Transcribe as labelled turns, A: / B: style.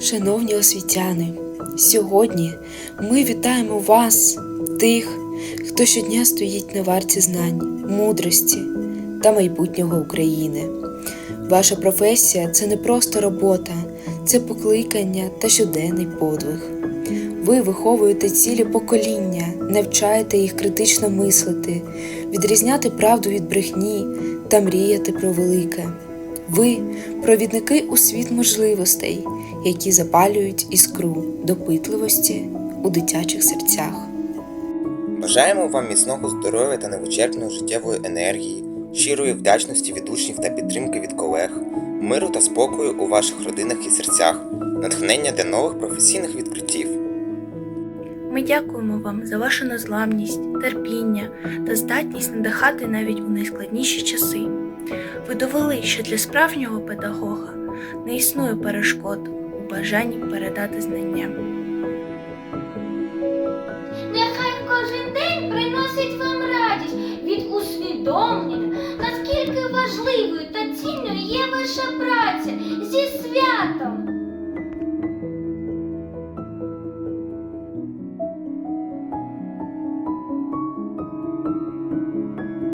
A: Шановні освітяни, сьогодні ми вітаємо вас, тих, хто щодня стоїть на варті знань, мудрості та майбутнього України. Ваша професія це не просто робота, це покликання та щоденний подвиг. Ви виховуєте цілі покоління, навчаєте їх критично мислити, відрізняти правду від брехні та мріяти про велике. Ви провідники у світ можливостей, які запалюють іскру допитливості у дитячих серцях.
B: Бажаємо вам міцного здоров'я та невичерпної життєвої енергії, щирої вдячності від учнів та підтримки від колег, миру та спокою у ваших родинах і серцях, натхнення для нових професійних відкриттів.
C: Ми дякуємо вам за вашу незламність, терпіння та здатність надихати навіть у найскладніші часи. Ви довели, що для справжнього педагога не існує перешкод у бажанні передати знання.
D: Нехай кожен день приносить вам радість від усвідомлення, наскільки важливою та цінною є ваша праця зі святом.